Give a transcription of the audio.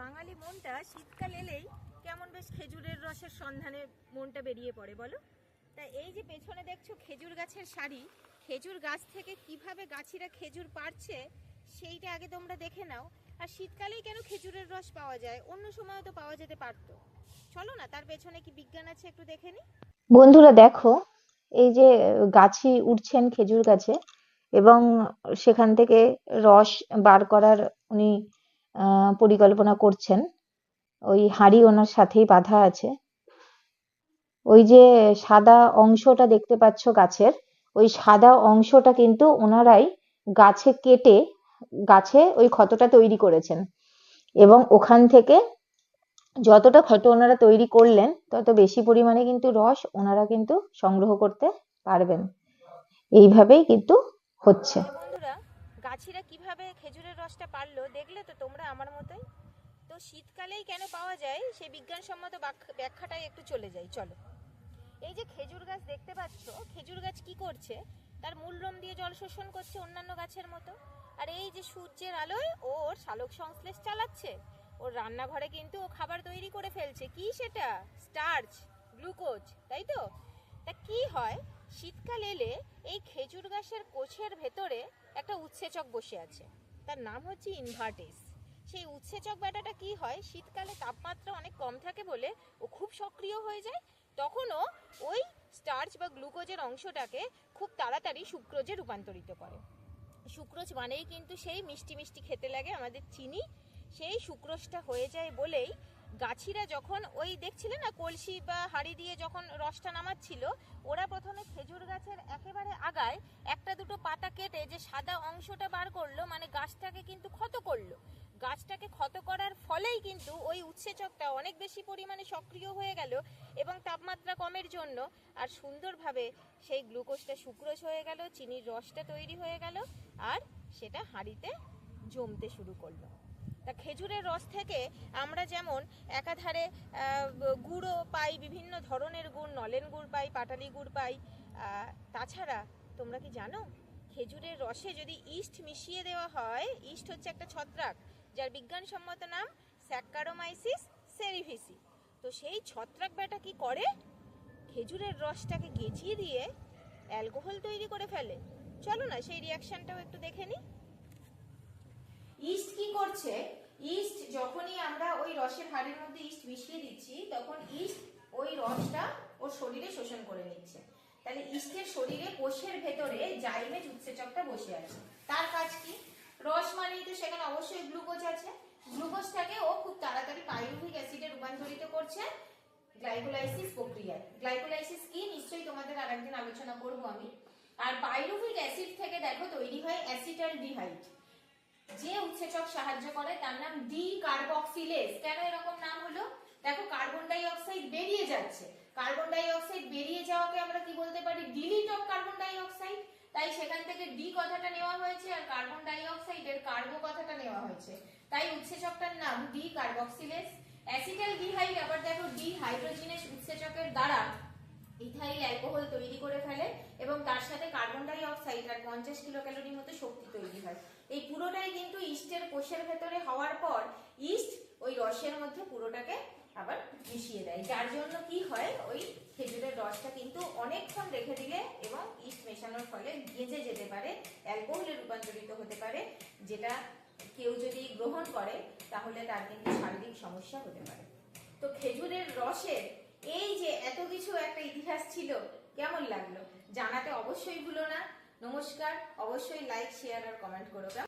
বাঙালি মনটা শীতকাল এলেই কেমন বেশ খেজুরের রসের সন্ধানে মনটা বেরিয়ে পড়ে, বলো? তা এই যে পেছনে দেখছ খেজুর গাছের শাড়ি খেজুর গাছ থেকে কীভাবে গাছিরা খেজুর পারছে সেইটা আগে তোমরা দেখে নাও। আর শীতকালেই কেন খেজুরের রস পাওয়া যায়? অন্য সময় তো পাওয়া যেতে পারতো। চলো না, তার পেছনে কি বিজ্ঞান আছে একটু দেখে নি? বন্ধুরা, দেখো, এই যে গাছি উঠছেন খেজুর গাছে এবং সেখান থেকে রস বার করার উনি পরিকল্পনা করছেন। ওই হাঁড়ি ওনার সাথেই বাঁধা আছে। ওই যে সাদা অংশটা দেখতে পাচ্ছ গাছের, ওই সাদা অংশটা কিন্তু ওনারাই গাছে কেটে, গাছে ওই ক্ষতটা তৈরি করেছেন। এবং ওখান থেকে যতটা ক্ষত ওনারা তৈরি করলেন, তত বেশি পরিমাণে কিন্তু রস ওনারা কিন্তু সংগ্রহ করতে পারবেন। এইভাবেই কিন্তু হচ্ছে। গাছিরা কীভাবে খেজুরের রসটা পারল, দেখলে তো তোমরা আমার মতোই। তো শীতকালেই কেন পাওয়া যায়, সেই বিজ্ঞানসম্মত ব্যাখ্যাটাই একটু চলে যাই, চলো। এই যে খেজুর গাছ দেখতে পাচ্ছ, খেজুর গাছ কি করছে? তার মূলরম দিয়ে জল শোষণ করছে অন্যান্য গাছের মতো। আর এই যে সূর্যের আলোয় ওর সালোক সংশ্লেষ চালাচ্ছে। ওর রান্নাঘরে কিন্তু ও খাবার তৈরি করে ফেলছে। কি সেটা? স্টার্চ, গ্লুকোজ, তাই তো? তা কি হয়? শীতকাল এলে এই খেজুর গাছের কোষের ভেতরে একটা উৎসেচক বসে আছে। তার নাম হচ্ছে ইনভার্টেস। সেই উৎসেচক ব্যাটাটা কি হয়? শীতকালে তাপমাত্রা অনেক কম থাকে বলে ও খুব সক্রিয় হয়ে যায়। তখনও ওই স্টার্চ বা গ্লুকোজের অংশটাকে খুব তাড়াতাড়ি সুক্রোজে রূপান্তরিত করে। সুক্রোজ মানেই কিন্তু সেই মিষ্টি মিষ্টি খেতে লাগে আমাদের চিনি। সেই সুক্রোজটা হয়ে যায় বলেই গাছিরা যখন ওই দেখছিলে না, কলসি বা হাঁড়ি দিয়ে যখন রসটা নামাচ্ছিল, ওরা প্রথমে খেজুর গাছের একেবারে আগায় একটা দুটো পাতা কেটে যে সাদা অংশটা বার করল মানে গাছটাকে কিন্তু ক্ষত করল। গাছটাকে ক্ষত করার ফলেই কিন্তু ওই উৎসেচকটা অনেক বেশি পরিমাণে সক্রিয় হয়ে গেল এবং তাপমাত্রা কমের জন্য। আর সুন্দরভাবে সেই গ্লুকোজটা সুক্রোজ হয়ে গেল, চিনির রসটা তৈরি হয়ে গেল, আর সেটা হাঁড়িতে জমতে শুরু করল। তা খেজুরের রস থেকে আমরা যেমন একাধারে গুড়ও পাই, বিভিন্ন ধরনের গুড়, নলেন গুড় পাই, পাটালি গুড় পাই তাছাড়া তোমরা কি জানো? খেজুরের রসে যদি ইস্ট মিশিয়ে দেওয়া হয়, ইস্ট হচ্ছে একটা ছত্রাক, যার বিজ্ঞানসম্মত নাম স্যাক্কারোমাইসিস সেরিভিসি। তো সেই ছত্রাক ব্যাটা কি করে? খেজুরের রসটাকে গেঁচিয়ে দিয়ে অ্যালকোহল তৈরি করে ফেলে। চলো না, সেই রিয়াকশনটাও একটু দেখে নিই ইস্ট কি করছে? ইস্ট যখনই আমরা ওই রসের হাড়ের মধ্যে ইস্ট মিশিয়ে দিচ্ছি, তখন ইস্ট ওই রসটা ওর শরীরে শোষণ করে নিচ্ছে। তাহলে ইস্টের শরীরে কোষের ভেতরে জাইমেজ উৎসেচকটা বসে আছে। তার কাজ কি? রস মানেই তো সেখানে অবশ্যই গ্লুকোজ আছে। গ্লুকোজটাকে ও খুব তাড়াতাড়ি পাইরুভিক অ্যাসিডে রূপান্তরিত করছে গ্লাইকোলাইসিস প্রক্রিয়ায়। গ্লাইকোলাইসিস কি? নিশ্চয়ই তোমাদের আরেকদিন আলোচনা করব আমি। আর পাইরুভিক অ্যাসিড থেকে দেখো তৈরি হয় অ্যাসিটালডিহাইড। যে উৎসেচক সাহায্য করে, তার নাম ডি কার্বক্সিলেজ কেন এরকম নাম হলো? দেখো, কার্বন ডাই অক্সাইড বেরিয়ে যাচ্ছে। কার্বন ডাই অক্সাইড বেরিয়ে যাওয়াকে আমরা কি বলতে পারি? Delete of carbon die oxide তাই সেখান থেকে ডি কথাটা নেওয়া হয়েছে আর কার্বন ডাই অক্সাইডের কার্বো কথাটা নেওয়া হয়েছে। তাই উৎসেচকটার নাম ডি কার্বক্সিলেজ অ্যাসিটাল ডিহাইড, আবার দেখো ডি হাইড্রোজিনেস উৎসেচকের দ্বারা ইথাইল অ্যালকোহল তৈরি করে ফেলে এবং তার সাথে কার্বন ডাই অক্সাইড আর পঞ্চাশ কিলো তৈরি হয়। এই পুরোটাই কিন্তু ইস্টের কোষের ভেতরে হওয়ার পর ইস্ট ওই রসের মধ্যে পুরোটাকে আবার মিশিয়ে দেয়। যার জন্য কি হয়, ওই খেজুরের রসটা কিন্তু অনেকক্ষণ রেখে দিলে এবং ইস্ট মেশানোর ফলে গেজে যেতে পারে, অ্যালকোহলে রূপান্তরিত হতে পারে, যেটা কেউ যদি গ্রহণ করে, তাহলে তার কিন্তু শারীরিক সমস্যা হতে পারে। তো খেজুরের রসের এই যে এত কিছু একটা ইতিহাস ছিল, কেমন লাগল? জানাতে অবশ্যই ভুলো না। নমস্কার অবশ্যই লাইক শেয়ার আর কমেন্ট করো?